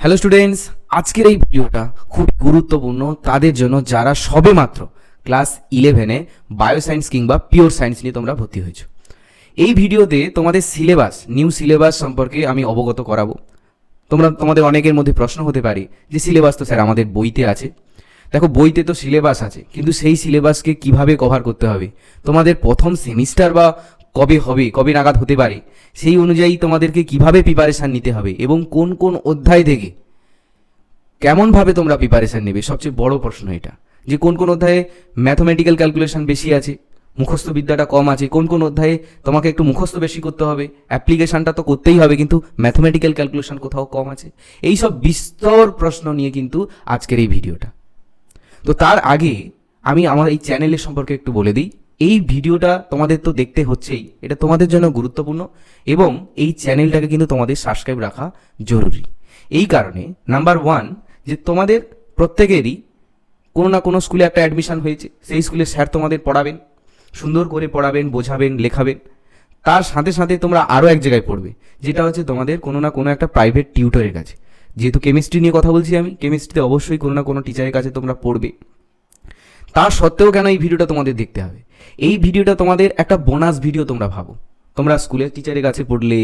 Hello students আজকের এই ভিডিওটা খুব গুরুত্বপূর্ণ। তাদের জন্য যারা সবে মাত্র ক্লাস ইলেভেনে বায়োসায়েন্স কিংবা পিওর সায়েন্স নিয়ে তোমরা ভর্তি হয়েছো। এই ভিডিওতে তোমাদের সিলেবাস নিউ সিলেবাস সম্পর্কে আমি অবগত করাবো। তোমরা, তোমাদের অনেকের মধ্যে প্রশ্ন হতে পারে যে সিলেবাস তো স্যার আমাদের বইতে আছে। দেখো, বইতে তো সিলেবাস আছে, কিন্তু সেই সিলেবাসকে কীভাবে কভার করতে হবে? তোমাদের প্রথম সেমিস্টার বা কবে হবে, কবে নাগাদ হতে পারে, সেই অনুযায়ী তোমাদেরকে কীভাবে প্রিপারেশান নিতে হবে এবং কোন কোন অধ্যায় থেকে কেমনভাবে তোমরা প্রিপারেশান নেবে, সবচেয়ে বড় প্রশ্ন এটা। যে কোন কোন অধ্যায়ে ম্যাথমেটিক্যাল ক্যালকুলেশন বেশি আছে, মুখস্থ বিদ্যাটা কম আছে, কোন কোন অধ্যায়ে তোমাকে একটু মুখস্থ বেশি করতে হবে অ্যাপ্লিকেশানটা তো করতেই হবে কিন্তু ম্যাথমেটিক্যাল ক্যালকুলেশন কোথাও কম আছে। এই সব বিস্তর প্রশ্ন নিয়ে কিন্তু আজকের এই ভিডিওটা। তো তার আগে আমি আমার এই চ্যানেলের সম্পর্কে একটু বলে দিই। এই ভিডিওটা তোমাদের তো দেখতে হচ্ছেই। এটা তোমাদের জন্য গুরুত্বপূর্ণ এবং এই চ্যানেলটাকে কিন্তু তোমাদের সাবস্ক্রাইব রাখা জরুরি। এই কারণে নাম্বার ওয়ান যে তোমাদের প্রত্যেকেরই কোনো না কোনো স্কুলে একটা অ্যাডমিশান হয়েছে। সেই স্কুলে স্যার তোমাদের পড়াবেন, সুন্দর করে পড়াবেন, বোঝাবেন, লেখাবেন। তার সাথে সাথে তোমরা আরও এক জায়গায় পড়বে, যেটা হচ্ছে তোমাদের কোনো না কোনো একটা প্রাইভেট টিউটরের কাছে। যেহেতু কেমিস্ট্রি নিয়ে কথা বলছি আমি কেমিস্ট্রিতে অবশ্যই কোনো না কোনো টিচারের কাছে তোমরা পড়বে। তার সত্ত্বেও কেন এই ভিডিওটা তোমাদের দেখতে হবে? এই ভিডিওটা তোমাদের একটা বোনাস ভিডিও তোমরা ভাবো। তোমরা স্কুলের টিচারের কাছে পড়লে,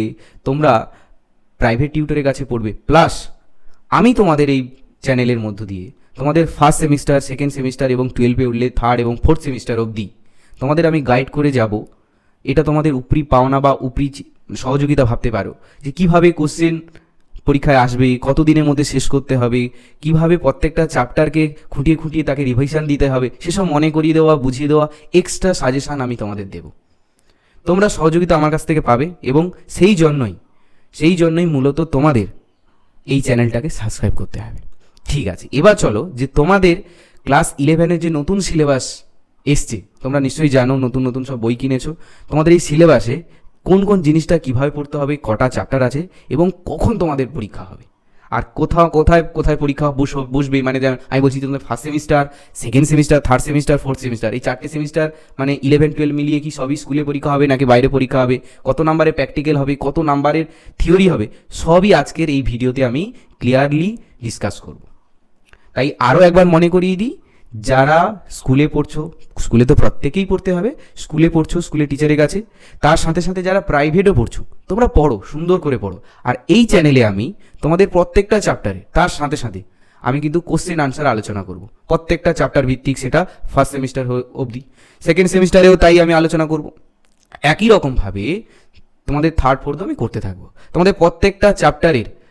তোমরা প্রাইভেট টিউটরের কাছে পড়বে। প্লাস আমি তোমাদের এই চ্যানেলের মধ্য দিয়ে তোমাদের ফার্স্ট সেমিস্টার সেকেন্ড সেমিস্টার এবং টুয়েলভে উঠলে থার্ড এবং ফোর্থ সেমিস্টার অবধি তোমাদের আমি গাইড করে যাব। এটা তোমাদের উপরি পাওনা বা উপরি সহযোগিতা ভাবতে পারো যে কীভাবে কোশ্চেন পরীক্ষায় আসবে কত দিনের মধ্যে শেষ করতে হবে, কীভাবে প্রত্যেকটা চ্যাপ্টারকে খুঁটিয়ে খুঁটিয়ে তাকে রিভিশন দিতে হবে, সেসব মনে করিয়ে দেওয়া, বুঝিয়ে দেওয়া এক্সট্রা সাজেশন আমি তোমাদের দেব। তোমরা সহযোগিতা আমার কাছ থেকে পাবে এবং সেই জন্যই সেই জন্যই মূলত তোমাদের এই চ্যানেলটাকে সাবস্ক্রাইব করতে হবে। ঠিক আছে, এবার চলো যে তোমাদের ক্লাস ইলেভেনের যে নতুন সিলেবাস এসছে, তোমরা নিশ্চয়ই জানো, নতুন নতুন সব বই কিনেছো, তোমাদের এই সিলেবাসে কোন কোন জিনিসটা কীভাবে পড়তে হবে, কটা চ্যাপ্টার আছে এবং কখন তোমাদের পরীক্ষা হবে। আর কোথাও, কোথায় কোথায় পরীক্ষা বস- বসবে মানে আমি বলছি তোমাদের first semester second semester third semester fourth semester এই চারটে সেমিস্টার মানে ইলেভেন টুয়েলভ মিলিয়ে কি সবই স্কুলে পরীক্ষা হবে নাকি বাইরে পরীক্ষা হবে, কত নাম্বারের প্র্যাকটিক্যাল হবে, কত নাম্বারের থিওরি হবে, সবই আজকের এই ভিডিওতে আমি ক্লিয়ারলি ডিসকাস করব। তাই আরও একবার মনে করিয়ে দিই যারা স্কুলে পড়ছো, স্কুলে তো প্রত্যেকেই পড়তে হবে, স্কুলে পড়ছো, স্কুলে টিচারের কাছে, তার সাথে সাথে যারা প্রাইভেটও পড়ছো, তোমরা পড়ো, সুন্দর করে পড়ো। আর এই চ্যানেলে আমি তোমাদের প্রত্যেকটা চ্যাপ্টারে তার সাথে সাথে আমি কিন্তু কোশ্চেন আনসার আলোচনা করব। প্রত্যেকটা চ্যাপ্টার ভিত্তিক সেটা ফার্স্ট সেমিস্টার অবধি। সেকেন্ড সেমিস্টারেও তাই আমি আলোচনা করব। একই রকমভাবে তোমাদের থার্ড ফোর্থ আমি করতে থাকব। তোমাদের প্রত্যেকটা চ্যাপ্টারের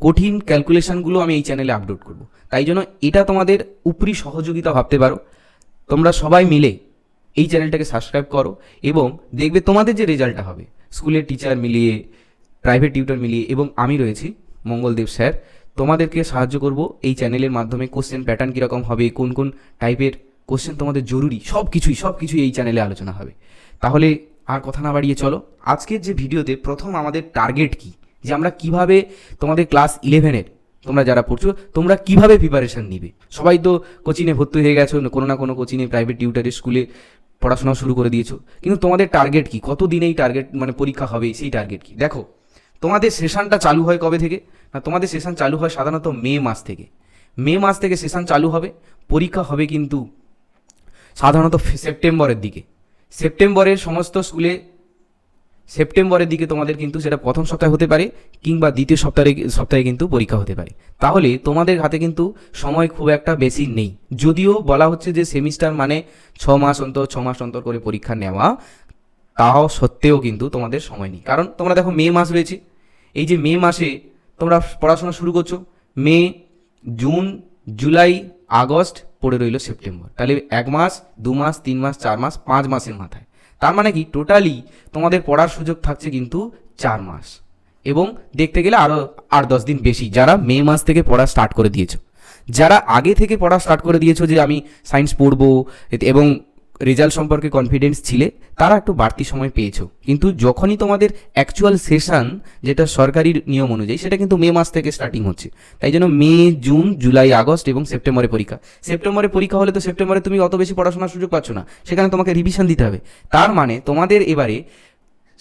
কঠিন ক্যালকুলেশনগুলো আমি এই চ্যানেলে আপলোড করব। তাই জন্য এটা তোমাদের উপরি সহযোগিতা ভাবতে পারো। তোমরা সবাই মিলে এই চ্যানেলটাকে সাবস্ক্রাইব করো এবং দেখবে তোমাদের যে রেজাল্টটা হবে। স্কুলের টিচার মিলিয়ে প্রাইভেট টিউটর মিলিয়ে এবং আমি রয়েছি মঙ্গলদেব স্যার তোমাদেরকে সাহায্য করব এই চ্যানেলের মাধ্যমে কোশ্চেন প্যাটার্ন কীরকম হবে, কোন কোন টাইপের কোশ্চেন তোমাদের জরুরি সব কিছুই সব কিছুই এই চ্যানেলে আলোচনা হবে। তাহলে আর কথা না বাড়িয়ে চলো। আজকের যে ভিডিওতে প্রথম আমাদের টার্গেট কি? যে আমরা কীভাবে তোমাদের ক্লাস ইলেভেনের তোমরা যারা পড়ছো, তোমরা কীভাবে প্রিপারেশান নিবে? সবাই তো কোচিংয়ে ভর্তি হয়ে গেছো, কোনো না কোনো কোচিংয়ে প্রাইভেট টিউটারের স্কুলে পড়াশোনা শুরু করে দিয়েছ। কিন্তু তোমাদের টার্গেট কি? কত দিনেই টার্গেট মানে পরীক্ষা হবে, সেই টার্গেট কি? দেখো, তোমাদের সেশনটা চালু হয় কবে থেকে? না, তোমাদের সেশন চালু হয় সাধারণত মে মাস থেকে। মে মাস থেকে সেশন চালু হবে, পরীক্ষা হবে কিন্তু সাধারণত সেপ্টেম্বরের দিকে। সেপ্টেম্বরের সমস্ত স্কুলে সেপ্টেম্বরের দিকে তোমাদের কিন্তু সেটা প্রথম সপ্তাহে হতে পারে, কিংবা দ্বিতীয় সপ্তাহে সপ্তাহে কিন্তু পরীক্ষা হতে পারে। তাহলে তোমাদের হাতে কিন্তু সময় খুব একটা বেশি নেই। যদিও বলা হচ্ছে যে সেমিস্টার মানে ছ মাস অন্তর, ছ মাস অন্তর করে পরীক্ষা নেওয়া, তাও সত্ত্বেও কিন্তু তোমাদের সময় নেই। কারণ তোমরা দেখো মে মাস রয়েছে। এই যে মে মাসে তোমরা পড়াশোনা শুরু করছ। মে, জুন, জুলাই, আগস্ট পড়ে রইল সেপ্টেম্বর। তাহলে এক মাস, দু মাস, তিন মাস, চার মাস, পাঁচ মাসের মাথায়। তার মানে কি? টোটালি তোমাদের পড়ার সুযোগ থাকছে কিন্তু চার মাস। এবং দেখতে গেলে আরও আট দশ দিন বেশি, যারা মে মাস থেকে পড়া স্টার্ট করে দিয়েছ। যারা আগে থেকে পড়া স্টার্ট করে দিয়েছ যে আমি সায়েন্স পড়ব, এবং রেজাল্ট সম্পর্কে কনফিডেন্স ছিলে, তারা একটু বাড়তি সময় পেয়েছ। কিন্তু যখনই তোমাদের অ্যাকচুয়াল সেশন যেটা সরকারি নিয়ম অনুযায়ী, সেটা কিন্তু মে মাস থেকে স্টার্টিং হচ্ছে। তাই জন্য মে, জুন, জুলাই, আগস্ট এবং সেপ্টেম্বরে পরীক্ষা। সেপ্টেম্বরে পরীক্ষা হলে তো সেপ্টেম্বরে তুমি অত বেশি পড়াশোনার সুযোগ পাচ্ছ না। সেখানে তোমাকে রিভিশন দিতে হবে। তার মানে তোমাদের এবারে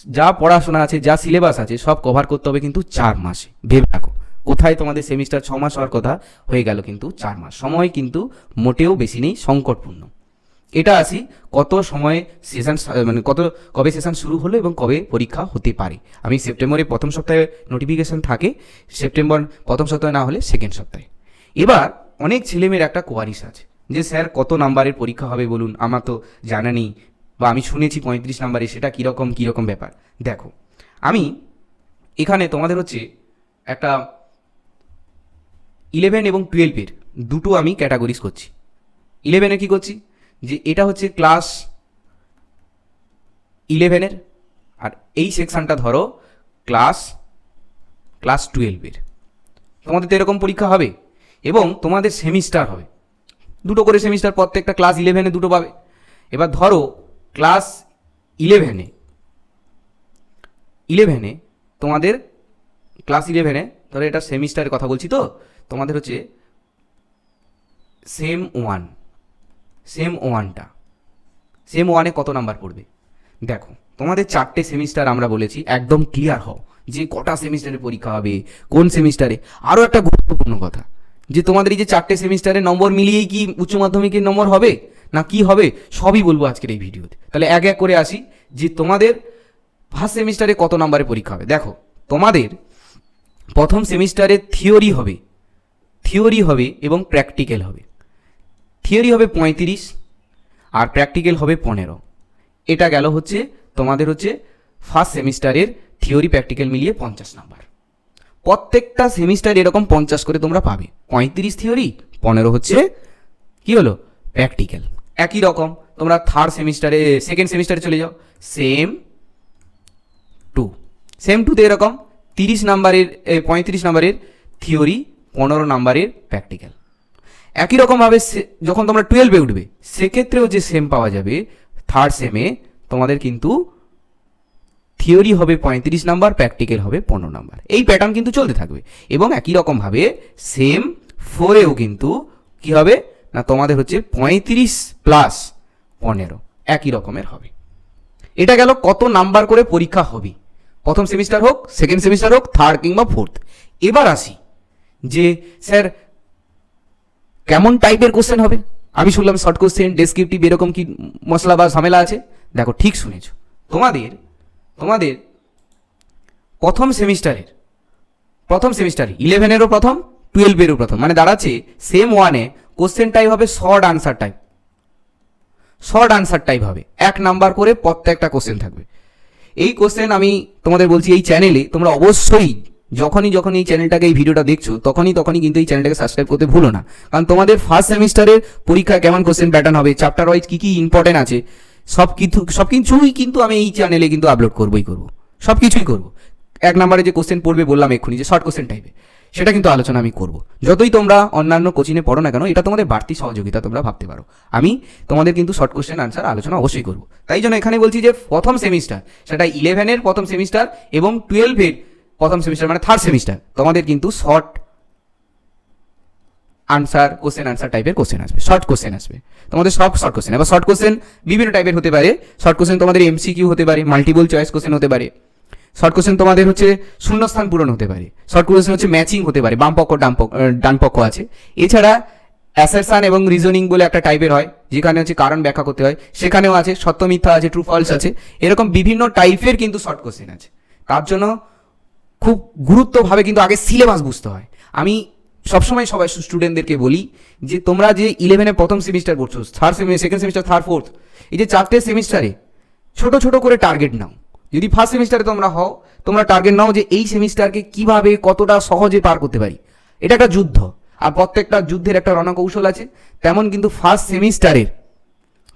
যা পড়াশোনা আছে, যা সিলেবাস আছে, সব কভার করতে হবে কিন্তু চার মাসে। ভেবে রাখো কোথায় তোমাদের সেমিস্টার ছ মাস হওয়ার কথা হয়ে গেল কিন্তু চার মাস। সময় কিন্তু মোটেও বেশি নেই, সংকটপূর্ণ। এটা আসি কত সময়ে সেশন মানে কত কবে সেশন শুরু হলো এবং কবে পরীক্ষা হতে পারে। আমি সেপ্টেম্বরে প্রথম সপ্তাহে নোটিফিকেশন থাকে, সেপ্টেম্বর প্রথম সপ্তাহে না হলে সেকেন্ড সপ্তাহে। এবার অনেক ছেলেমেয়ের একটা কোয়ারিস আছে যে, স্যার, কত নাম্বারের পরীক্ষা হবে বলুন? আমার তো জানা নেই। বা, আমি শুনেছি পঁয়ত্রিশ নাম্বারে, সেটা কীরকম কীরকম ব্যাপার? দেখো, আমি এখানে তোমাদের হচ্ছে একটা ইলেভেন এবং টুয়েলভের দুটো আমি ক্যাটাগরিজ করছি। ইলেভেনে কি করছি? যে এটা হচ্ছে ক্লাস ইলেভেনের আর এই সেকশনটা ধরো ক্লাস ক্লাস টুয়েলভের তোমাদের তো এরকম পরীক্ষা হবে এবং তোমাদের সেমিস্টার হবে। দুটো করে সেমিস্টার প্রত্যেকটা ক্লাস ইলেভেনে দুটো পাবে। এবার ধরো ক্লাস ইলেভেনে ইলেভেনে তোমাদের ক্লাস ইলেভেনে ধরো এটা সেমিস্টারের কথা বলছি তো, তোমাদের হচ্ছে সেম ওয়ান সেম ওয়ানটা সেম ওয়ানে কত নাম্বার পড়বে? দেখো, তোমাদের চারটে সেমিস্টার আমরা বলেছি, একদম ক্লিয়ার হও যে কটা সেমিস্টারে পরীক্ষা হবে, কোন সেমিস্টারে আরও একটা গুরুত্বপূর্ণ কথা, যে তোমাদের এই যে চারটে সেমিস্টারে নম্বর মিলিয়েই কি উচ্চ মাধ্যমিকের নম্বর হবে? না কি হবে? সবই বলব আজকের এই ভিডিওতে। তাহলে এক এক করে আসি, যে তোমাদের ফার্স্ট সেমিস্টারে কত নাম্বারে পরীক্ষা হবে। দেখো, তোমাদের প্রথম সেমিস্টারে থিওরি হবে থিওরি হবে এবং প্র্যাকটিক্যাল হবে। থিওরি হবে পঁয়ত্রিশ আর প্র্যাকটিক্যাল হবে পনেরো। এটা গেল হচ্ছে তোমাদের হচ্ছে ফার্স্ট সেমিস্টারের থিওরি প্র্যাকটিক্যাল মিলিয়ে পঞ্চাশ নাম্বার। প্রত্যেকটা সেমিস্টার এরকম পঞ্চাশ করে তোমরা পাবে। পঁয়ত্রিশ থিওরি, পনেরো হচ্ছে কি হলো? প্র্যাকটিক্যাল। একই রকম, তোমরা থার্ড সেমিস্টারে সেকেন্ড সেমিস্টারে চলে যাও। সেম টু সেম টুতে এরকম তিরিশ নাম্বারের পঁয়ত্রিশ নাম্বারের থিওরি, পনেরো নাম্বারের প্র্যাকটিক্যাল। একই রকমভাবে যখন তোমরা টুয়েলভে উঠবে, সেক্ষেত্রেও যে সেম পাওয়া যাবে থার্ড সেমে তোমাদের কিন্তু থিওরি হবে পঁয়ত্রিশ নাম্বার প্র্যাকটিক্যাল হবে পনেরো নাম্বার। এই প্যাটার্ন কিন্তু চলতে থাকবে। এবং একই রকমভাবে সেম ফোরেও কিন্তু কি হবে? না, তোমাদের হচ্ছে পঁয়ত্রিশ প্লাস পনেরো। একই রকমের হবে। এটা গেল কত নাম্বার করে পরীক্ষা হবে। প্রথম সেমিস্টার হোক সেকেন্ড সেমিস্টার হোক থার্ড কিংবা ফোর্থ এবার আসি যে, স্যার কেমন টাইপের কোশ্চেন হবে? আমি শুনলাম শর্ট কোশ্চেন ডেসক্রিপটিভ এরকম কি মশলা বা ঝামেলা আছে? দেখো, ঠিক শুনেছো। তোমাদের তোমাদের প্রথম সেমিস্টারের, প্রথম সেমিস্টার ইলেভেনেরও প্রথম টুয়েলভেরও প্রথম মানে দাঁড়াচ্ছে সেম ওয়ানে কোশ্চেন টাইপ হবে short answer type short answer type হবে। এক নাম্বার করে প্রত্যেকটা কোশ্চেন থাকবে। এই কোশ্চেন আমি তোমাদের বলছি, এই চ্যানেলে তোমরা অবশ্যই যখনই যখন এই চ্যানেলটাকে এই ভিডিওটা দেখছ, তখনই তখনই কিন্তু এই চ্যানেলটাকে সাবস্ক্রাইব করতে ভুলো না। কারণ তোমাদের ফার্স্ট সেমিস্টারের পরীক্ষা কেমন কোশ্চেন প্যাটার্ন হবে চ্যাপ্টার ওয়াইজ কী কী ইম্পর্টেন্ট আছে, সব কিছু সব কিছুই কিন্তু আমি এই চ্যানেলে কিন্তু আপলোড করবোই করব। সব কিছুই করব। এক নম্বরে যে কোশ্চেন পড়বে বললাম এক্ষুনি, যে শর্ট কোশ্চেন টাইপে সেটা কিন্তু আলোচনা আমি করব। যতই তোমরা অন্যান্য কোচিনে পড়ো না কেন, এটা তোমাদের বাড়তি সহযোগিতা তোমরা ভাবতে পারো। আমি তোমাদের কিন্তু শর্ট কোশ্চেন আনসার আলোচনা অবশ্যই করব। তাই জন্য এখানে বলছি যে প্রথম সেমিস্টার সেটা ইলেভেনের প্রথম সেমিস্টার এবং টুয়েলভের প্রথম সেমিস্টার মানে থার্ড সেমিস্টার তোমাদের কিন্তু শর্ট আনসার কোশ্চেন আনসার টাইপের কোশ্চেন আসবে। শর্ট কোশ্চেন আসবে। তোমাদের সব শর্ট কোশ্চেন এবার শর্ট কোশ্চেন বিভিন্ন টাইপের হতে পারে। শর্ট কোশ্চেন তোমাদের এমসিকিউ হতে পারে মাল্টিপল চয়েস কোশ্চেন হতে পারে। শর্ট কোশ্চেন তোমাদের হচ্ছে শূন্যস্থান পূরণ হতে পারে। শর্ট কোশ্চেন হচ্ছে ম্যাচিং হতে পারে। বাম পক্ষ ডান পক্ষ ডান পক্ষ আছে। এছাড়া অ্যাসারশন এবং রিজনিং বলে একটা টাইপের হয়, যেখানে হচ্ছে কারণ ব্যাখ্যা করতে হয়। সেখানেও আছে, সত্য মিথ্যা আছে ট্রু ফলস আছে। এরকম বিভিন্ন টাইপের কিন্তু শর্ট কোশ্চেন আছে। তার জন্য খুব গুরুত্বভাবে কিন্তু আগে সিলেবাস বুঝতে হয়। আমি সবসময় সবাই স্টুডেন্টদেরকে বলি যে তোমরা যে ইলেভেনে প্রথম সেমিস্টার পড়ছো third second semester third fourth এই যে চারটে সেমিস্টারে ছোট ছোট করে টার্গেট নাও। যদি ফার্স্ট সেমিস্টারে তোমরা হও, তোমরা টার্গেট নাও যে এই সেমিস্টারকে কীভাবে কতটা সহজে পার করতে পারি। এটা একটা যুদ্ধ। আর প্রত্যেকটা যুদ্ধের একটা রণকৌশল আছে। তেমন কিন্তু ফার্স্ট সেমিস্টারের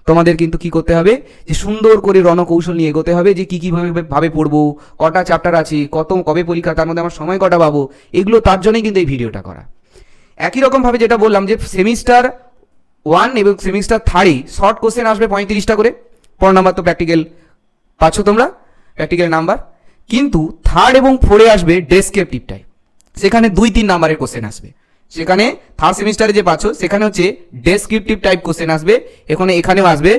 তোমাদের কিন্তু কি করতে হবে? যে সুন্দর করে রণকৌশল নিয়ে এগোতে হবে যে কি কীভাবে ভাবে পড়ব, কটা চ্যাপ্টার আছে, কত, কবে পরীক্ষা, তার মধ্যে আমার সময় কটা পাবো? এগুলো তার জন্যই কিন্তু এই ভিডিওটা করা। একই রকমভাবে যেটা বললাম যে সেমিস্টার ওয়ান এবং সেমিস্টার থার্ডে শর্ট কোশ্চেন আসবে পঁয়ত্রিশটা করে। পনেরো নাম্বার তো প্র্যাকটিক্যাল পাচ্ছ তোমরা প্র্যাকটিক্যাল নাম্বার কিন্তু থার্ড এবং ফোরে আসবে ডেসক্রিপটিভ টাইপ সেখানে দুই, তিন নাম্বারের কোশ্চেন আসবে। সেখানে থার্ড সেমিস্টারে যে পাচ্ছ, সেখানে হচ্ছে ডেসক্রিপটিভ টাইপ কোশ্চেন আসবে। এখানে এখানেও আসবে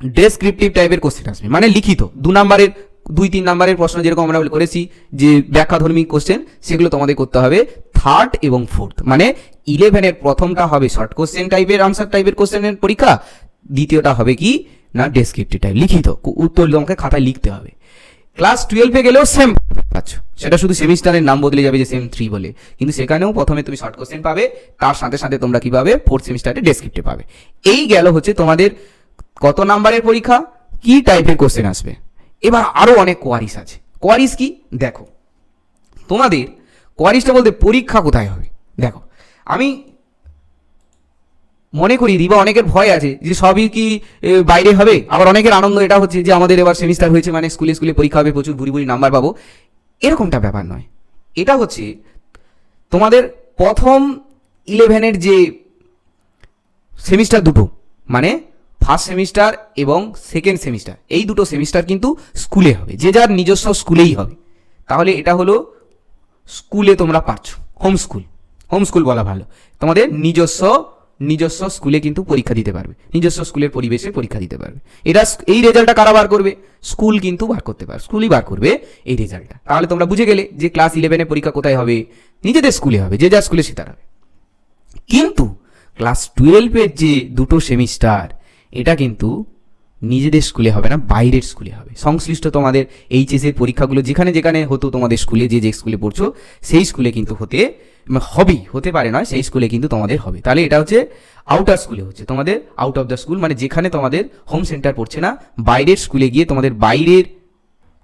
ডেসক্রিপটিভ টাইপের কোশ্চেন আসবে। মানে লিখিত, দু নাম্বারের, দুই, তিন নাম্বারের প্রশ্ন যেরকম আমরা করেছি, যে ব্যাখ্যাধর্মী কোশ্চেন সেগুলো তোমাদের করতে হবে থার্ড এবং ফোর্থ মানে ইলেভেনের প্রথমটা হবে শর্ট কোশ্চেন টাইপের আনসার টাইপের কোশ্চেনের পরীক্ষা, দ্বিতীয়টা হবে কি? না ডেসক্রিপটিভ টাইপ লিখিত, উত্তর তোমাকে খাতায় লিখতে হবে। ক্লাস টুয়েলভে গেলেও সেম পাচ্ছ। সেটা শুধু সেমিস্টারের নাম বদলে যাবে যে সেম থ্রি বলে। কিন্তু সেখানেও প্রথমে তুমি শর্ট কোশ্চেন পাবে, তার সাথে সাথে তোমরা কি পাবে ফোর্থ সেমিস্টারে ডেসক্রিপ্টে পাবে। এই গেল হচ্ছে তোমাদের কত নাম্বারের পরীক্ষা, কি টাইপের কোশ্চেন আসবে। এবার আরও অনেক কোয়ারিস আছে। কোয়ারিস কি? দেখো, তোমাদের কোয়ারিসটা বলতে পরীক্ষা কোথায় হবে? দেখো, আমি মনে করি দিবা অনেকের ভয় আছে যে সবই কি বাইরে হবে? আবার অনেকের আনন্দ এটা হচ্ছে যে আমাদের এবার সেমিস্টার হয়েছে মানে স্কুলে স্কুলে পরীক্ষা হবে, প্রচুর বুড়ি বুড়ি নাম্বার পাবো। এরকমটা ব্যাপার নয়। এটা হচ্ছে তোমাদের প্রথম ইলেভেনের যে সেমিস্টার দুটো মানে ফার্স্ট সেমিস্টার এবং সেকেন্ড সেমিস্টার এই দুটো সেমিস্টার কিন্তু স্কুলে হবে, যে যার নিজস্ব স্কুলেই হবে। তাহলে এটা হলো স্কুলে তোমরা পাচ্ছ হোম স্কুল হোম স্কুল বলা ভালো। তোমাদের নিজস্ব নিজস্ব স্কুলে কিন্তু পরীক্ষা দিতে পারবে। নিজস্ব স্কুলের পরিবেশে পরীক্ষা দিতে পারবে। এটা এই রেজাল্টটা কারা বার করবে? স্কুল কিন্তু বার করতে পারবে। স্কুলই বার করবে এই রেজাল্টটা। তাহলে তোমরা বুঝে গেলে যে ক্লাস ইলেভেনে পরীক্ষা কোথায় হবে? নিজেদের স্কুলে হবে, যে যা স্কুলে সে তার হবে। কিন্তু ক্লাস টুয়েলভের যে দুটো সেমিস্টার, এটা কিন্তু নিজেদের স্কুলে হবে না, বাইরের স্কুলে হবে। সংশ্লিষ্ট তোমাদের এইচএসের পরীক্ষাগুলো যেখানে যেখানে হতো, তোমাদের স্কুলে যে যে স্কুলে পড়ছো, সেই স্কুলে কিন্তু হতে হবেই হতে পারে নয়, সেই স্কুলে কিন্তু তোমাদের হবে তাহলে এটা হচ্ছে আউটার স্কুলে হচ্ছে। তোমাদের আউট অফ দ্য স্কুল মানে যেখানে তোমাদের হোম সেন্টার পড়ছে না, বাইরের স্কুলে গিয়ে তোমাদের বাইরের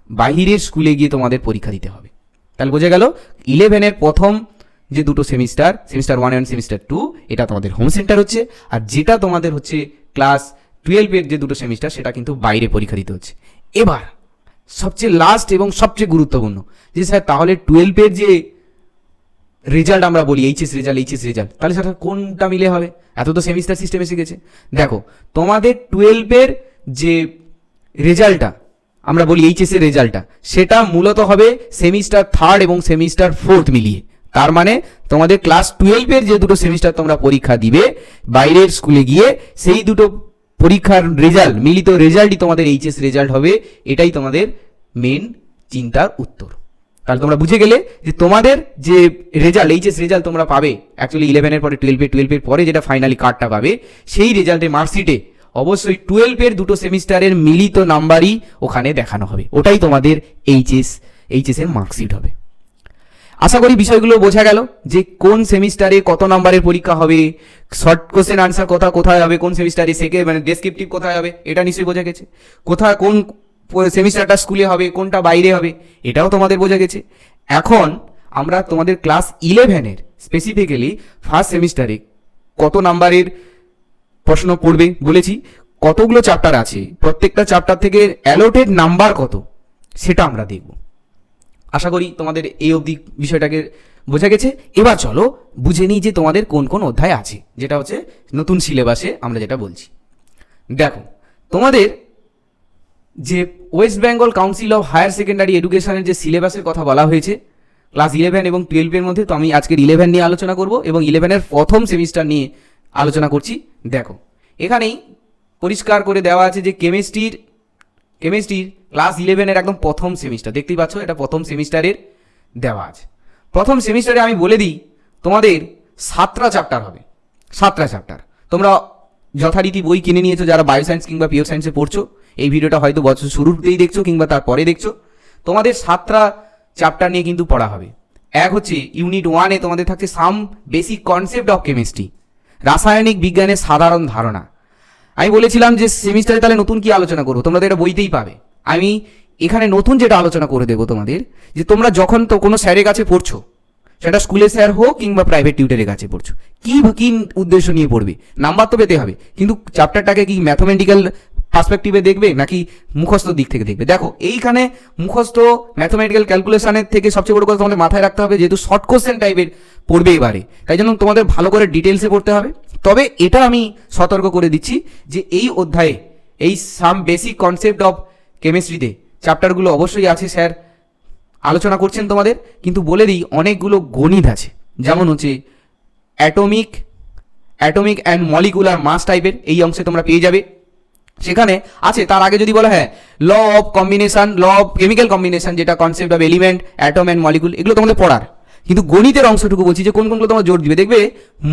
বাইরের স্কুলে গিয়ে তোমাদের পরীক্ষা দিতে হবে। তাহলে বোঝা গেল ইলেভেনের প্রথম যে দুটো semester semester one and semester two এটা তোমাদের হোম সেন্টার হচ্ছে। আর যেটা তোমাদের হচ্ছে ক্লাস টুয়েলভের যে দুটো সেমিস্টার সেটা কিন্তু বাইরে পরীক্ষা দিতে হচ্ছে। এবার, সবচেয়ে লাস্ট এবং সবচেয়ে গুরুত্বপূর্ণ, যে স্যার তাহলে টুয়েলভের যে রেজাল্ট আমরা বলি এইচএস রেজাল্ট এইচএস রেজাল্ট তাহলে সেটা কোনটা মিলে হবে? এত তো সেমিস্টার সিস্টেম এসে গেছে। দেখো, তোমাদের টুয়েলভের যে রেজাল্টটা আমরা বলি এইচএস এর রেজাল্টটা সেটা মূলত হবে সেমিস্টার থার্ড এবং সেমিস্টার ফোর্থ মিলিয়ে। তার মানে তোমাদের ক্লাস টুয়েলভের যে দুটো সেমিস্টার তোমরা পরীক্ষা দিবে, বাইরের স্কুলে গিয়ে সেই দুটো পরীক্ষার রেজাল্ট মিলিত রেজাল্টই তোমাদের এইচএস রেজাল্ট হবে। এটাই তোমাদের মেন চিন্তার উত্তর। তাহলে তোমরা বুঝে গেলে যে তোমাদের যে রেজাল্ট এইচএস রেজাল্ট তোমরা পাবে অ্যাকচুয়ালি ইলেভেনের পরে টুয়েলভে টুয়েলভের পরে যেটা ফাইনালি কার্ডটা পাবে, সেই রেজাল্টের মার্কশিটে অবশ্যই টুয়েলভের দুটো সেমিস্টারের মিলিত নাম্বারই ওখানে দেখানো হবে। ওটাই তোমাদের এইচএস এইচএস এর মার্কশিট হবে। আশা করি বিষয়গুলো বোঝা গেল যে কোন সেমিস্টারে কত নাম্বারের পরীক্ষা হবে শর্ট কোশ্চেন আনসার কোথা, কোথায় হবে, কোন সেমিস্টারে সেকে মানে ডেসক্রিপটিভ কোথায় হবে, এটা নিশ্চয়ই বোঝা গেছে। কোথায় কোন সেমিস্টারটা স্কুলে হবে, কোনটা বাইরে হবে, এটাও তোমাদের বোঝা গেছে। এখন আমরা তোমাদের ক্লাস ইলেভেনের স্পেসিফিক্যালি ফার্স্ট সেমিস্টারে কত নাম্বারের প্রশ্ন পড়বে বলেছি, কতগুলো চ্যাপ্টার আছে, প্রত্যেকটা চ্যাপ্টার থেকে অ্যালোটেড নাম্বার কত, সেটা আমরা দেখব। আশা করি তোমাদের এই অবধি বিষয়টাকে বোঝা গেছে। এবার চলো বুঝে নিই যে তোমাদের কোন কোন অধ্যায় আছে, যেটা হচ্ছে নতুন সিলেবাসে আমরা যেটা বলছি। দেখো, তোমাদের যে West Bengal Council of Higher Secondary এডুকেশনের যে সিলেবাসের কথা বলা হয়েছে ক্লাস ইলেভেন এবং টুয়েলভের মধ্যে তো আমি আজকের ইলেভেন নিয়ে আলোচনা করব এবং ইলেভেনের প্রথম সেমিস্টার নিয়ে আলোচনা করছি। দেখো, এখানেই পরিষ্কার করে দেওয়া আছে যে কেমিস্ট্রির কেমিস্ট্রির ক্লাস ইলেভেনের একদম প্রথম সেমিস্টার দেখতেই পাচ্ছ, এটা প্রথম সেমিস্টারের দেওয়া আছে। প্রথম সেমিস্টারে আমি বলে দিই, তোমাদের সাতটা চ্যাপ্টার হবে। সাতটা চ্যাপ্টার তোমরা যথারীতি বই কিনে নিয়েছো যারা বায়ো সায়েন্স কিংবা পিওর সায়েন্সে পড়ছো, এই ভিডিওটা হয়তো বছর শুরুতেই দেখছ কিংবা তারপরে দেখছ। তোমাদের সাতটা চ্যাপ্টার নিয়ে কিন্তু পড়া হবে। এক হচ্ছে ইউনিট ওয়ানে তোমাদের থাকছে some basic concept of chemistry রাসায়নিক বিজ্ঞানের সাধারণ ধারণা। আমি বলেছিলাম যে সেমিস্টারে তাহলে নতুন কি আলোচনা করব? তোমরা তো এটা বইতেই পাবে। আমি এখানে নতুন যেটা আলোচনা করে দেবো তোমাদের, যে তোমরা যখন তো কোনো স্যারের কাছে পড়ছো সেটা স্কুলে স্যার হোক কিংবা প্রাইভেট টিউটারের কাছে পড়ছো। কি কি উদ্দেশ্য নিয়ে পড়বে? নাম্বার তো পেতে হবে, কিন্তু চ্যাপ্টারটাকে কি ম্যাথমেটিক্যাল পার্সপেক্টিভে দেখবে নাকি মুখস্থ দিক থেকে দেখবে? দেখো, এইখানে মুখস্থ ম্যাথমেটিক্যাল ক্যালকুলেশনের থেকে সবচেয়ে বড় কথা তোমাদের মাথায় রাখতে হবে, যেহেতু শর্ট কোশ্চেন টাইপের পড়বে এবারে, তাই জন্য তোমাদের ভালো করে ডিটেলসে পড়তে হবে। তবে এটা আমি সতর্ক করে দিচ্ছি যে এই অধ্যায়ে, এই সাম বেসিক কনসেপ্ট অফ কেমিস্ট্রিতে চ্যাপ্টারগুলো অবশ্যই আছে স্যার আলোচনা করছেন তোমাদের, কিন্তু বলে দিই, অনেকগুলো গণিত আছে। যেমন হচ্ছে atomic atomic and molecular mass টাইপের এই অংশে তোমরা পেয়ে যাবে। সেখানে আছে, তার আগে যদি বলা হ্যাঁ law of combination, law of chemical combination, যেটা concept of element atom and molecule এগুলো তোমাদের পড়ার। কিন্তু গণিতের অংশটুকু বলছি যে কোন কোনগুলো তোমরা জোর দিবে। দেখবে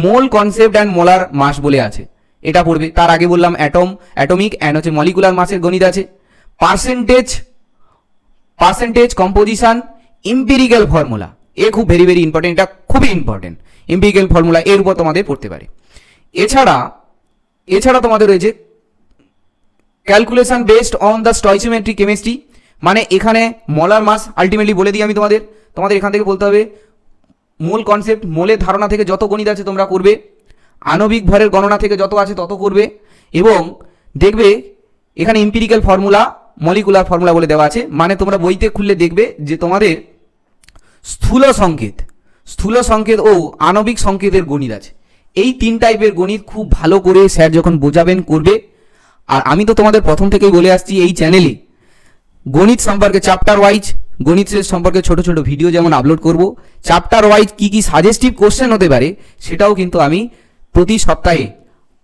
mole concept and molar mass বলে আছে। এটা পড়বে, তার আগে বললাম অ্যাটম অ্যাটমিক অ্যান্ড হচ্ছে মলিকুলার মাসের গণিত আছে। Percentage percentage composition empirical formula এ খুব ভেরি ভেরি ইম্পর্টেন্ট এটা খুবই ইম্পর্টেন্ট ইম্পিরিক্যাল ফর্মুলা এর উপর তোমাদের পড়তে পারে। এছাড়া এছাড়া তোমাদের রয়েছে calculation based on the stoichiometry chemistry মানে এখানে মলার মাস আলটিমেটলি বলে দিই আমি তোমাদের। তোমাদের এখান থেকে বলতে হবে, মূল কনসেপ্ট মূলের ধারণা থেকে যত গণিত আছে তোমরা করবে, আণবিক ভরের গণনা থেকে যত আছে তত করবে, এবং দেখবে এখানে ইম্পিরিক্যাল ফর্মুলা মলিকুলার ফর্মুলা বলে দেওয়া আছে। মানে তোমরা বইতে খুললে দেখবে যে তোমাদের স্থূল সংকেত স্থূল সংকেত ও আণবিক সংকেতের গণিত আছে। এই তিন টাইপের গণিত খুব ভালো করে স্যার যখন বোঝাবেন, করবে। আর আমি তো তোমাদের প্রথম থেকেই বলে আসছি এই চ্যানেলে গণিত সম্পর্কে চ্যাপ্টার ওয়াইজ গণিত সম্পর্কে ছোট ছোট ভিডিও যেমন আপলোড করব। চ্যাপ্টার ওয়াইজ কি কি সাজেস্টিভ কোশ্চেন হতে পারে, সেটাও কিন্তু আমি প্রতি সপ্তাহে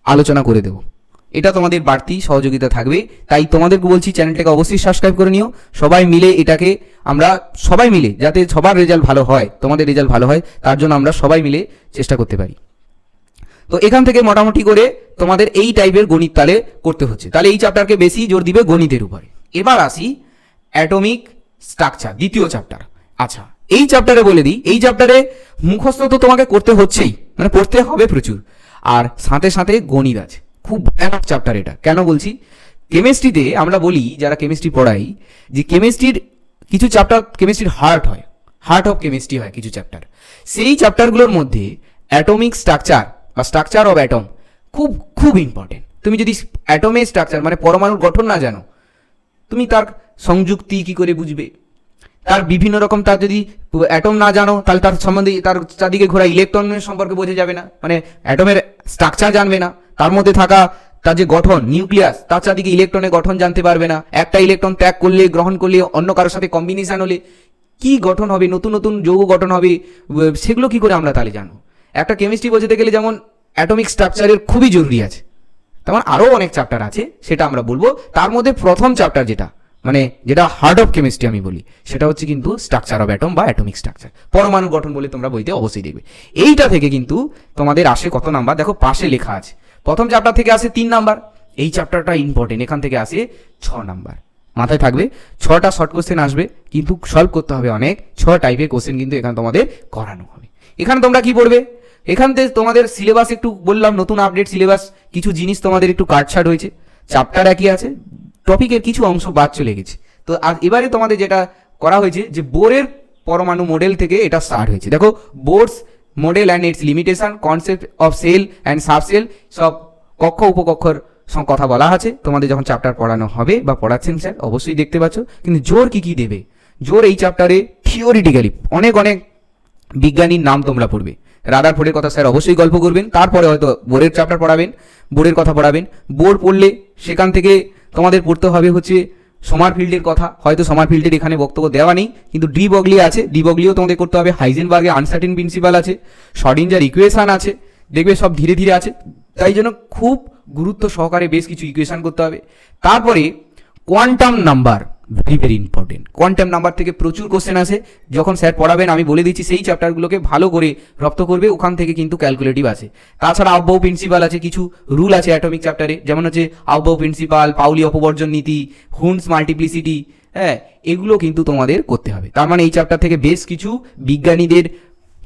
আলোচনা করে দেব। এটা তোমাদের বাড়তি সহযোগিতা থাকবে। তাই তোমাদেরকে বলছি চ্যানেলটাকে অবশ্যই সাবস্ক্রাইব করে নিও। সবাই মিলে এটাকে আমরা সবাই মিলে, যাতে সবার রেজাল্ট ভালো হয়, তোমাদের রেজাল্ট ভালো হয়, তার জন্য আমরা সবাই মিলে চেষ্টা করতে পারি। তো এখান থেকে মোটামুটি করে তোমাদের এই টাইপের গণিত তালে করতে হচ্ছে। তাহলে এই চ্যাপ্টারকে বেশি জোর দিবে গণিতের উপরে। এবার আসি অ্যাটমিক স্ট্রাকচার দ্বিতীয় চ্যাপ্টার আচ্ছা এই চ্যাপ্টারে বলে দিই, এই চ্যাপ্টারে মুখস্থ তো তোমাকে করতে হচ্ছেই মানে পড়তে হবে প্রচুর। আর সাথে সাথে গণিত আছে। খুব ভয়ানক চ্যাপ্টার এটা। কেন বলছি? কেমিস্ট্রিতে আমরা বলি, যারা কেমিস্ট্রি পড়াই যে কেমিস্ট্রির কিছু চ্যাপ্টার কেমিস্ট্রির হার্ট হয়। হার্ট অফ কেমিস্ট্রি হয় কিছু চ্যাপ্টার সেই চ্যাপ্টারগুলোর মধ্যে অ্যাটমিক স্ট্রাকচার বা স্ট্রাকচার অফ অ্যাটম খুব খুব ইম্পর্টেন্ট তুমি যদি অ্যাটমের স্ট্রাকচার মানে পরমাণুর গঠন না জানো, তুমি তার সংযুক্তি কি করে বুঝবে? তার বিভিন্ন রকম তার যদি অ্যাটম না জানো, তাহলে তার সম্বন্ধে, তার চারদিকে ঘোরা ইলেকট্রনের সম্পর্কে বোঝা যাবে না। মানে অ্যাটমের স্ট্রাকচার জানবে না। তার মধ্যে থাকা তার যে গঠন, নিউক্লিয়াস, তার চারদিকে ইলেকট্রনের গঠন জানতে পারবে না। একটা ইলেকট্রন ত্যাগ করলে, গ্রহণ করলে, অন্য কারোর সাথে কম্বিনেশন হলে কি গঠন হবে, নতুন নতুন যৌগ গঠন হবে সেগুলো কি করে আমরা তাহলে জানব? একটা কেমিস্ট্রি বোঝাতে গেলে যেমন অ্যাটমিক স্ট্রাকচারের খুবই জরুরি আছে। তেমন আরও অনেক চ্যাপ্টার আছে, সেটা আমরা বলব। তার মধ্যে প্রথম চ্যাপ্টার যেটা মানে যেটা হার্ড অফ কেমিস্ট্রি আমি বলি, সেটা হচ্ছে কিন্তু স্ট্রাকচার অফ অ্যাটম বা অ্যাটমিক স্ট্রাকচার পরমাণু গঠন বলে তোমরা বইতে অবশ্যই দেখবে। এইটা থেকে কিন্তু তোমাদের আসে কত নাম্বার? দেখো, পাশে লেখা আছে। প্রথম চ্যাপ্টার থেকে আসে তিন নাম্বার। এই চ্যাপ্টারটা ইম্পর্টেন্ট এখান থেকে আসে ছ নাম্বার। মাথায় থাকবে, ছটা শর্ট কোশ্চেন আসবে, কিন্তু সলভ করতে হবে অনেক, ছ টাইপের কোশ্চেন কিন্তু এখানে তোমাদের করানো হবে। এখানে তোমরা কি পড়বে? এখান থেকে তোমাদের সিলেবাস একটু বললাম, নতুন আপডেট সিলেবাস কিছু জিনিস তোমাদের একটু কাটছাট হয়েছে। চ্যাপ্টার একই আছে টপিকের কিছু অংশ বাদ চলে গেছে। তো আর এবারে তোমাদের যেটা করা হয়েছে যে বোরের পরমাণু মডেল থেকে এটা স্টার্ট হয়েছে। দেখো Bohr's model and its limitation concept of shell and subshell সব কক্ষ, উপকক্ষর কথা বলা আছে। তোমাদের যখন চ্যাপ্টার পড়ানো হবে বা পড়াচ্ছেন স্যার অবশ্যই দেখতে পাচ্ছ। কিন্তু জোর কি কি দেবে? জোর এই চ্যাপ্টারে থিওরিটিক্যালি অনেক অনেক বিজ্ঞানীর নাম তোমরা পড়বে। রাদার ফোর্ডের কথা স্যার অবশ্যই গল্প করবেন। তারপরে হয়তো বোর্ডের চ্যাপ্টার পড়াবেন বোর্ডের কথা পড়াবেন। বোর্ড পড়লে সেখান থেকে তোমাদের পড়তে হবে হচ্ছে সমার ফিল্ডের কথা। হয়তো সমার ফিল্ডের এখানে বক্তব্য দেওয়া নেই, কিন্তু ডি বগলি আছে। ডি বগলিও তোমাদের করতে হবে। হাইজেনবার্গে আনসার্টিন প্রিন্সিপাল আছে। শর্ডিঞ্জার ইকুয়েশান আছে। দেখবে সব ধীরে ধীরে আছে। তাই জন্য খুব গুরুত্ব সহকারে বেশ কিছু ইকুয়েশান করতে হবে। তারপরে quantum number very very important quantum number থেকে প্রচুর কোশ্চেন আসে। যখন স্যার পড়াবেন, আমি বলে দিচ্ছি, সেই চ্যাপ্টারগুলোকে ভালো করে রপ্ত করবে, ওখান থেকে কিন্তু ক্যালকুলেটিভ আছে তাছাড়া আবহাওয়া প্রিন্সিপাল আছে, কিছু রুল আছে অ্যাটমিক চ্যাপ্টারে যেমন হচ্ছে আবহাওয়া প্রিন্সিপাল পাউলি অপবর্জন নীতি হুন্স মাল্টিপ্লিসিটি হ্যাঁ এগুলো কিন্তু তোমাদের করতে হবে। তার মানে এই চ্যাপ্টার থেকে বেশ কিছু বিজ্ঞানীদের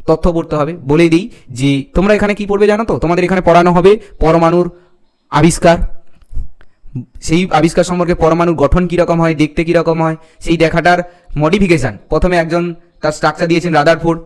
তথ্য পড়তে হবে। বলে দিই যে, তোমরা এখানে কি পড়বে জানো তো? তোমাদের এখানে পড়ানো হবে পরমাণুর আবিষ্কার। সেই আবিষ্কার সম্পর্কে পরমাণুর গঠন কীরকম হয়, দেখতে কীরকম হয়, সেই দেখাটার মডিফিকেশন প্রথমে একজন তার স্ট্রাকচার দিয়েছেন রাদারফোর্ড।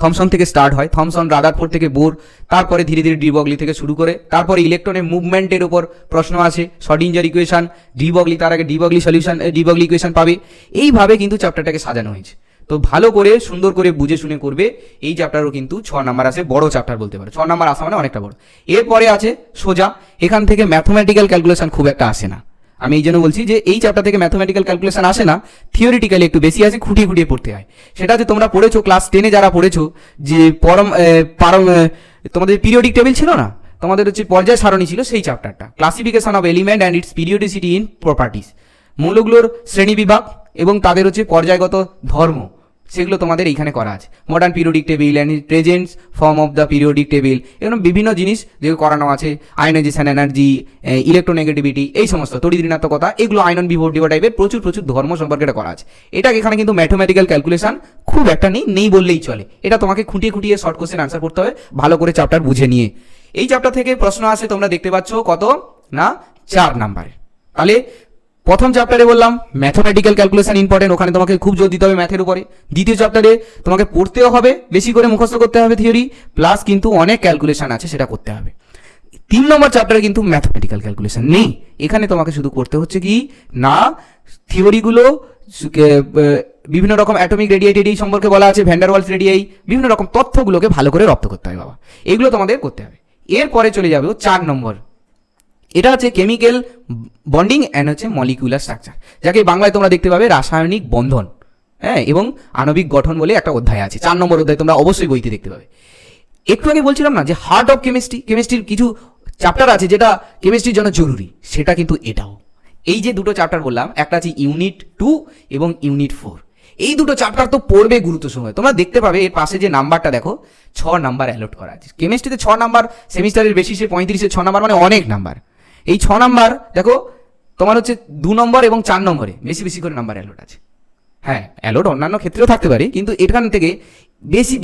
থমসন থেকে স্টার্ট হয়। থমসন রাদারফোর্ড থেকে বোর। তারপরে ধীরে ধীরে ডিবগলি থেকে শুরু করে। তারপরে ইলেকট্রনের মুভমেন্টের উপর প্রশ্ন আছে শর্ডিঞ্জার ইকুয়েশন ডিবগলি, তার আগে ডিবগলি সলিউশন ডিবগলি ইকুয়েশন পাবে। এইভাবে কিন্তু চ্যাপ্টারটাকে সাজানো হয়েছে। তো ভালো করে, সুন্দর করে বুঝে শুনে করবে। এই চ্যাপ্টারও কিন্তু ছ নাম্বার আছে, বড় চ্যাপ্টার বলতে পারো। ছ নাম্বার আসা মানে অনেকটা বড়। এরপরে আছে সোজা, এখান থেকে ম্যাথমেটিক্যাল ক্যালকুলেশন খুব একটা আসে না। আমি এই জন্য বলছি যে, এই চ্যাপ্টার থেকে ম্যাথমেটিক্যাল ক্যালকুলেশন আসে না থিওরিটিক্যালি একটু বেশি আছে, খুঁটিয়ে খুঁটিয়ে পড়তে হয়। সেটা যে তোমরা পড়েছো ক্লাস টেনে যারা পড়েছো, যে পরম পারম তোমাদের পিরিয়ডিক টেবিল ছিল না? তোমাদের হচ্ছে পর্যায় সারণী ছিল সেই চ্যাপ্টারটা classification of element and its periodicity in properties মৌলগুলোর শ্রেণি বিভাগ এবং তাদের হচ্ছে পর্যায়গত ধর্ম। সেগুলো তোমাদের এইখানে করা আছে। Modern periodic table and presents form of the periodic table এরকম বিভিন্ন জিনিস যেগুলো করানো আছে আয়নাইজেশন এনার্জি ইলেকট্রোনেগেটিভিটি এই সমস্ত, তড়িৎ ঋণাত্মকতা, এগুলো আয়নন বিভব ডিভো টাইপের প্রচুর প্রচুর ধর্ম সম্পর্কে এটা করা আছে। এটা এখানে কিন্তু ম্যাথমেটিক্যাল ক্যালকুলেশন খুব একটা নেই নেই বললেই চলে। এটা তোমাকে খুঁটিয়ে খুঁটিয়ে শর্ট কোশ্চেন আনসার করতে হবে, ভালো করে চ্যাপ্টার বুঝে নিয়ে। এই চ্যাপ্টার থেকে প্রশ্ন আসে, তোমরা দেখতে পাচ্ছ কত? না, চার নাম্বারে তাহলে প্রথম চ্যাপ্টারে বললাম ম্যাথমেটিক্যাল ক্যালকুলেশন ইম্পর্টেন্ট ওখানে তোমাকে খুব জোর দিতে হবে ম্যাথের উপরে। দ্বিতীয় চ্যাপ্টারে তোমাকে পড়তেও হবে, বেশি করে মুখস্থ করতে হবে থিওরি প্লাস কিন্তু অনেক ক্যালকুলেশন আছে সেটা করতে হবে। তিন নম্বর চ্যাপ্টারে কিন্তু ম্যাথমেটিক্যাল ক্যালকুলেশন নেই। এখানে তোমাকে শুধু করতে হচ্ছে কি, না থিওরিগুলো বিভিন্ন রকম অ্যাটমিক রেডিয়েটেডি সম্পর্কে বলা আছে ভ্যান্ডারওয়ালস রেডিয়াই বিভিন্ন রকম তথ্যগুলোকে ভালো করে রপ্ত করতে হবে বাবা। এগুলো তোমাদের করতে হবে। এরপরে চলে যাবে চার নম্বর এটা হচ্ছে কেমিক্যাল বন্ডিং অ্যান্ড হচ্ছে মলিকুলার স্ট্রাকচার যাকে বাংলায় তোমরা দেখতে পাবে রাসায়নিক বন্ধন হ্যাঁ এবং আণবিক গঠন বলে একটা অধ্যায় আছে। চার নম্বর অধ্যায় তোমরা অবশ্যই বইতে দেখতে পাবে। একটু আগে বলছিলাম না যে হার্ট অফ কেমিস্ট্রি কেমিস্ট্রির কিছু চ্যাপ্টার আছে যেটা কেমিস্ট্রির জন্য জরুরি, সেটা কিন্তু এটাও। এই যে দুটো চ্যাপ্টার বললাম, একটা আছে ইউনিট টু এবং ইউনিট ফোর এই দুটো চ্যাপ্টার তো পড়বে গুরুত্ব সময় তোমরা দেখতে পাবে, এর পাশে যে নাম্বারটা দেখো, ছ নাম্বার অ্যালট করা আছে। কেমিস্ট্রিতে ছ নাম্বার সেমিস্টারের বেশি সে পঁয়ত্রিশে ছ নাম্বার মানে অনেক নাম্বার। এই ছ নাম্বার, দেখো, তোমার হচ্ছে দু নম্বর এবং চার নম্বরে, বেশি বেশি করে নাম্বার অ্যালোট আছে। হ্যাঁ অ্যালোট অন্যান্য ক্ষেত্রেও থাকতে পারে, কিন্তু এখান থেকে বেশি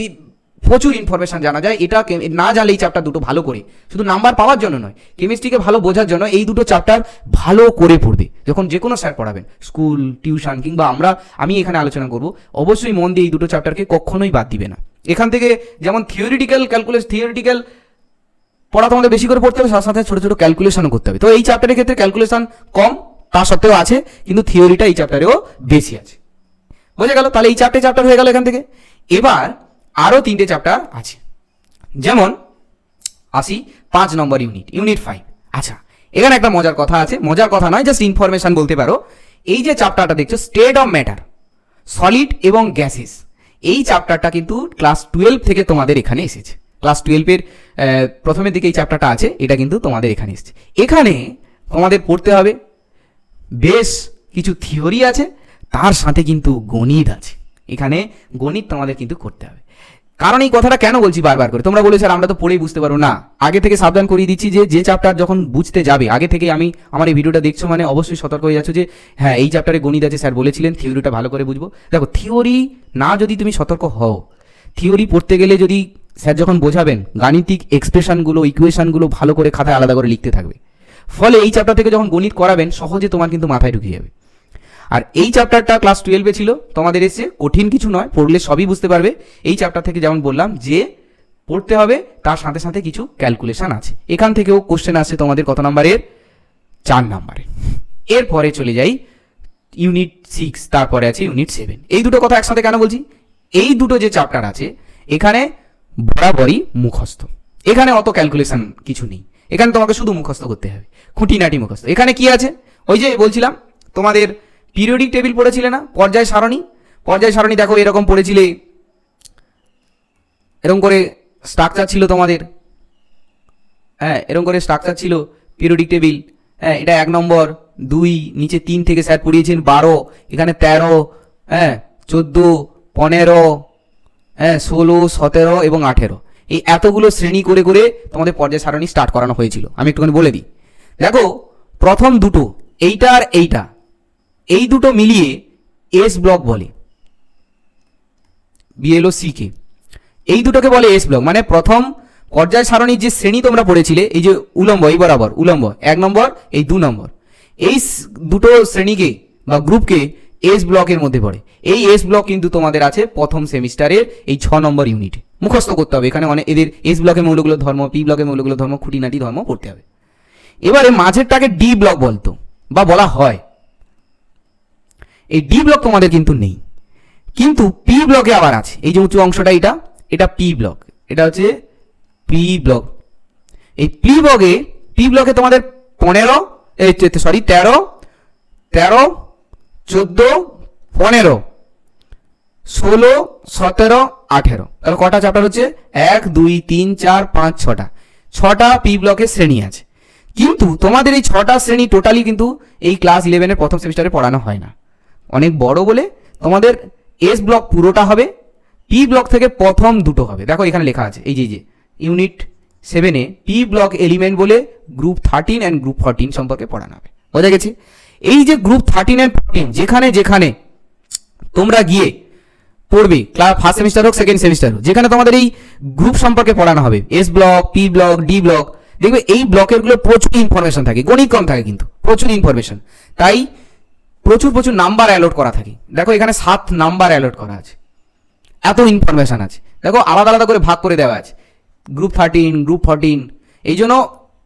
প্রচুর ইনফরমেশন জানা যায়। এটা না জানলে এই চ্যাপ্টার দুটো ভালো করে, শুধু নাম্বার পাওয়ার জন্য নয় কেমিস্ট্রিকে ভালো বোঝার জন্য এই দুটো চ্যাপ্টার ভালো করে পড়বে। যখন যে কোনো স্যার পড়াবেন স্কুল টিউশন কিংবা আমরা, আমি এখানে আলোচনা করব, অবশ্যই মন দিয়ে এই দুটো চ্যাপ্টারকে কখনোই বাদ দিবে না। এখান থেকে যেমন থিওরিটিক্যাল ক্যালকুলেস থিওরিটিক্যাল পড়া তোমাদের বেশি করে পড়তে হবে, সাথে সাথে ছোট ছোট ক্যালকুলেশনও করতে হবে। তো এই চ্যাপ্টারের ক্ষেত্রে ক্যালকুলেশন কম, তা সত্ত্বেও আছে, কিন্তু থিওরিটা এই চ্যাপ্টারেও বেশি আছে। বোঝা গেল? তাহলে এই চারটে চ্যাপ্টার হয়ে গেল এখান থেকে। এবার আরও তিনটে চ্যাপ্টার আছে। যেমন, আসি পাঁচ নম্বর ইউনিট ইউনিট ফাইভ আচ্ছা এখানে একটা মজার কথা আছে। মজার কথা নয় জাস্ট ইনফরমেশন বলতে পারো। এই যে চ্যাপ্টারটা দেখছ স্টেট অফ ম্যাটার সলিড এবং গ্যাসেস এই চ্যাপ্টারটা কিন্তু ক্লাস টুয়েলভ থেকে তোমাদের এখানে এসেছে। ক্লাস টুয়েলভের প্রথমের দিকে এই চ্যাপ্টারটা আছে, এটা কিন্তু তোমাদের এখানে এসেছে। এখানে তোমাদের পড়তে হবে, বেশ কিছু থিওরি আছে, তার সাথে কিন্তু গণিত আছে। এখানে গণিত তোমাদের কিন্তু করতে হবে। কারণ এই কথাটা কেন বলছি বারবার করে? তোমরা বলে স্যার, আমরা তো পড়েই বুঝতে পারব। না, আগে থেকে সাবধান করিয়ে দিচ্ছি যে যে চ্যাপ্টার যখন বুঝতে যাবে, আগে থেকে আমি, আমার এই ভিডিওটা দেখছ মানে অবশ্যই সতর্ক হয়ে যাচ্ছ যে হ্যাঁ এই চ্যাপ্টারে গণিত আছে, স্যার বলেছিলেন থিওরিটা ভালো করে বুঝব। দেখো থিওরি না যদি তুমি সতর্ক হও থিওরি পড়তে গেলে যদি স্যার যখন বোঝাবেন, গাণিতিক এক্সপ্রেশনগুলো ইকুয়েশনগুলো ভালো করে খাতায় আলাদা করে লিখতে থাকবে। ফলে এই চ্যাপ্টার থেকে যখন গণিত করাবেন, সহজে তোমার কিন্তু মাথায় ঢুকে যাবে। আর এই চ্যাপ্টারটা ক্লাস টুয়েলভে ছিল, তোমাদের এসে কঠিন কিছু নয়, পড়লে সবই বুঝতে পারবে। এই চ্যাপ্টার থেকে যেমন বললাম, যে পড়তে হবে, তার সাথে সাথে কিছু ক্যালকুলেশন আছে। এখান থেকেও কোশ্চেন আসছে তোমাদের কত নাম্বারের? চার নাম্বারে। এরপরে চলে যাই ইউনিট সিক্স তারপরে আছে ইউনিট সেভেন এই দুটো কথা একসাথে কেন বলছি? এই দুটো যে চ্যাপ্টার আছে, এখানে বরাবরই মুখস্থ। এখানে অত ক্যালকুলেশন কিছু নেই। এখানে তোমাকে শুধু মুখস্থ করতে হবে। খুঁটিনাটি মুখস্থ। এখানে কি আছে? ওই যে বলছিলাম, তোমাদের পিরিয়ডিক টেবিল পড়েছিলে না? পর্যায় সারণী? পর্যায় সারণী দেখো, এরকম পড়েছিলে। এরকম করে স্ট্রাকচার ছিল তোমাদের। হ্যাঁ এরকম করে স্ট্রাকচার ছিল পিরিয়ডিক টেবিল হ্যাঁ এটা এক নম্বর, দুই, নিচে তিন থেকে স্যার পড়িয়েছেন, বারো, এখানে তেরো হ্যাঁ চোদ্দ, পনেরো হ্যাঁ ষোলো, সতেরো এবং আঠেরো। এই এতগুলো শ্রেণি করে করে তোমাদের পর্যায় সারণী স্টার্ট করানো হয়েছিল। আমি একটুখানি বলে দিই। দেখো, প্রথম দুটো, এইটা আর এইটা, এই দুটো মিলিয়ে এস ব্লক বলে। B L O C K এই দুটোকে বলে এস ব্লক মানে প্রথম পর্যায় সারণীর যে শ্রেণি তোমরা পড়েছিলে, এই যে উলম্ব, এই বরাবর, উলম্ব, এক নম্বর, এই দু নম্বর। এই দুটো শ্রেণীকে বা গ্রুপকে এস ব্লকের মধ্যে পড়ে। এই এস ব্লক কিন্তু তোমাদের আছে প্রথম সেমিস্টারের এই ছ নম্বর ইউনিটে মুখস্থ করতে হবে। এখানে অনেক এদের এস ব্লকের মৌলগুলো ধর্ম পি ব্লকের মৌলগুলো ধর্ম, খুঁটিনাটি ধর্ম পড়তে হবে। এবারে মাঝেরটাকে ডি ব্লক বলতো, বা বলা হয়। এই ডি ব্লক তোমাদের কিন্তু নেই। কিন্তু পি ব্লকে আবার আছে। এই যে উঁচু অংশটা এটা এটা পি ব্লক এটা হচ্ছে পি ব্লক এই পি ব্লকে পি ব্লকে তোমাদের পনেরো সরি তেরো তেরো চোদ্দ, পনেরো, ষোলো, সতেরো, আঠেরো। তাহলে কটা চ্যাপ্টার হচ্ছে? এক, দুই, তিন, চার, পাঁচ, ছটা। ছটা পি ব্লকের শ্রেণি আছে। কিন্তু তোমাদের এই ছটা শ্রেণি টোটালি কিন্তু এই ক্লাস ইলেভেনের প্রথম সেমিস্টারে পড়ানো হয় না। অনেক বড় বলে তোমাদের এস ব্লক পুরোটা হবে পি ব্লক থেকে প্রথম দুটো হবে। দেখো এখানে লেখা আছে, এই যে যে ইউনিট সেভেনে পি ব্লক এলিমেন্ট বলে group thirteen and group fourteen সম্পর্কে পড়ানো হবে। বোঝা গেছে? এই যে গ্রুপ থার্টিন অ্যান্ড ফোরটিন যেখানে যেখানে তোমরা গিয়ে পড়বে ক্লাস ফার্স্ট সেমিস্টার হোক সেকেন্ড সেমিস্টার হোক, যেখানে তোমাদের এই গ্রুপ সম্পর্কে পড়ানো হবে। S block p block d block দেখবে এই ব্লকেরগুলো প্রচুর ইনফরমেশন থাকে, গণিত কম থাকে কিন্তু, প্রচুর ইনফরমেশন তাই প্রচুর প্রচুর নাম্বার অ্যালোট করা থাকে। দেখো এখানে সাত নাম্বার অ্যালোট করা আছে। এত ইনফরমেশন আছে। দেখো আলাদা আলাদা করে ভাগ করে দেওয়া আছে। গ্রুপ থার্টিন গ্রুপ ফোরটিন এই জন্য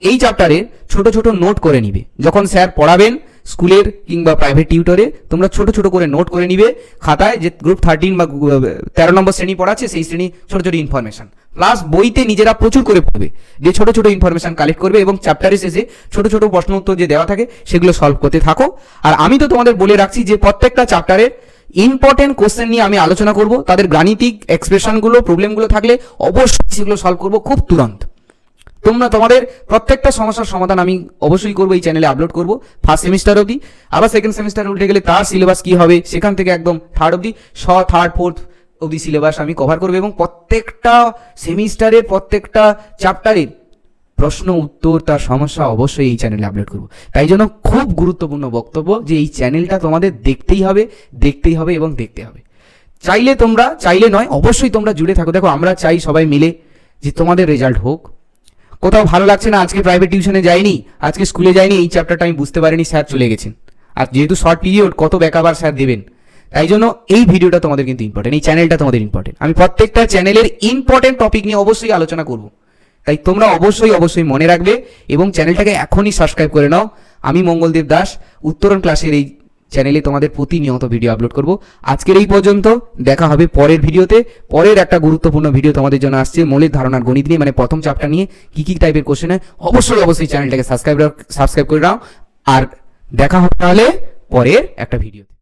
এই চ্যাপ্টারে ছোট ছোট নোট করে নিবে। যখন স্যার পড়াবেন স্কুলের কিংবা প্রাইভেট টিউটরে তোমরা ছোট ছোট করে নোট করে নিবে খাতায় যে গ্রুপ থার্টিন বা তেরো নম্বর শ্রেণি পড়াচ্ছে, সেই শ্রেণি ছোট ছোট ইনফরমেশন প্লাস বইতে নিজেরা প্রচুর করে পড়বে, যে ছোট ছোট ইনফরমেশন কালেক্ট করবে এবং চ্যাপ্টারে শেষে ছোট ছোট প্রশ্ন উত্তর যে দেওয়া থাকে, সেগুলো সলভ করতে থাকো। আর আমি তো তোমাদের বলে রাখছি যে প্রত্যেকটা চ্যাপ্টারের ইম্পর্টেন্ট কোশ্চেন নিয়ে আমি আলোচনা করব, তাদের গাণিতিক এক্সপ্রেশনগুলো প্রবলেমগুলো থাকলে অবশ্যই সেগুলো সলভ করব খুব তুরন্ত। তোমরা তোমাদের প্রত্যেকটা সমস্যার সমাধান আমি অবশ্যই করব, এই চ্যানেলে আপলোড করব ফার্স্ট সেমিস্টার অবধি। আবার সেকেন্ড সেমিস্টার উল্টে গেলে তার সিলেবাস কি হবে, সেখান থেকে একদম থার্ড অবধি ছ থার্ড ফোর্থ অবধি সিলেবাস আমি কভার করব এবং প্রত্যেকটা সেমিস্টারের প্রত্যেকটা চ্যাপ্টারের প্রশ্ন, উত্তর, তার সমস্যা অবশ্যই এই চ্যানেলে আপলোড করব। তাই জন্য খুব গুরুত্বপূর্ণ বক্তব্য যে এই চ্যানেলটা তোমাদের দেখতেই হবে দেখতেই হবে এবং দেখতে হবে। চাইলে তোমরা, চাইলে নয়, অবশ্যই তোমরা জুড়ে থাকো। দেখো, আমরা চাই সবাই মিলে যে তোমাদের রেজাল্ট হোক কোথাও ভালো লাগছে না, আজকে প্রাইভেট টিউশনে যাইনি, আজকে স্কুলে যাইনি, এই চ্যাপ্টারটা আমি বুঝতে পারিনি স্যার চলে গেছেন। আর যেহেতু শর্ট পিরিয়ড কত ব্যাকাবার স্যার দেবেন? তাই জন্য এই ভিডিওটা তোমাদের কিন্তু ইম্পর্টেন্ট এই চ্যানেলটা তোমাদের ইম্পর্টেন্ট আমি প্রত্যেকটা চ্যানেলের ইম্পর্টেন্ট টপিক নিয়ে অবশ্যই আলোচনা করব। তাই তোমরা অবশ্যই অবশ্যই মনে রাখবে এবং চ্যানেলটাকে এখনই সাবস্ক্রাইব করে নাও। আমি মঙ্গলদেব দাস, উত্তরণ ক্লাসের এই চ্যানেলে তোমাদের প্রতিনিয়ত ভিডিও আপলোড করব। আজকের এই পর্যন্ত, দেখা হবে পরের ভিডিওতে পরের একটা গুরুত্বপূর্ণ ভিডিও তোমাদের জন্য আসছে মৌলিক ধারণার গণিত নিয়ে মানে প্রথম চাপটা নিয়ে, কি কি টাইপের কোশ্চেন হয়, অবশ্যই অবশ্যই চ্যানেলটাকে সাবস্ক্রাইব সাবস্ক্রাইব করে নাও আর দেখা হবে তাহলে পরের একটা ভিডিওতে